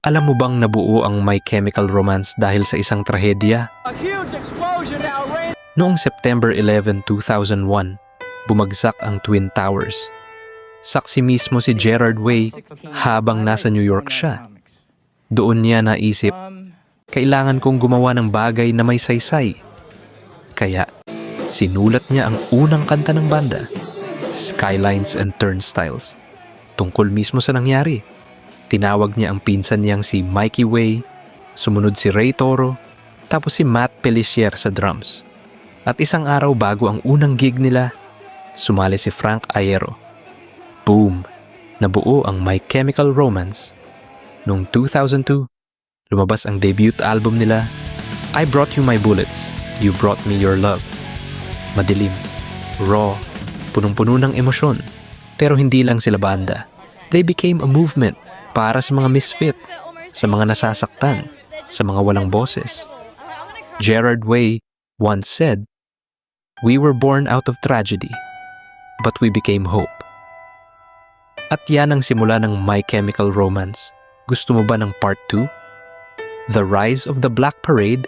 Alam mo bang nabuo ang My Chemical Romance dahil sa isang trahedya? Noong September 11, 2001, bumagsak ang Twin Towers. Saksi mismo si Gerard Way habang nasa New York siya. Doon niya naisip, kailangan kong gumawa ng bagay na may saysay. Kaya, sinulat niya ang unang kanta ng banda, Skylines and Turnstiles, tungkol mismo sa nangyari. Tinawag niya ang pinsan niyang si Mikey Way, sumunod si Ray Toro, tapos si Matt Pellissier sa drums. At isang araw bago ang unang gig nila, sumali si Frank Aiero. Boom! Nabuo ang My Chemical Romance. Noong 2002, lumabas ang debut album nila, I Brought You My Bullets, You Brought Me Your Love. Madilim, raw, punong-puno ng emosyon. Pero hindi lang sila banda. They became a movement para sa mga misfit, sa mga nasasaktan, sa mga walang boses. Gerard Way once said, We were born out of tragedy, but we became hope. At yan ang simula ng My Chemical Romance. Gusto mo ba ng part 2? The Rise of the Black Parade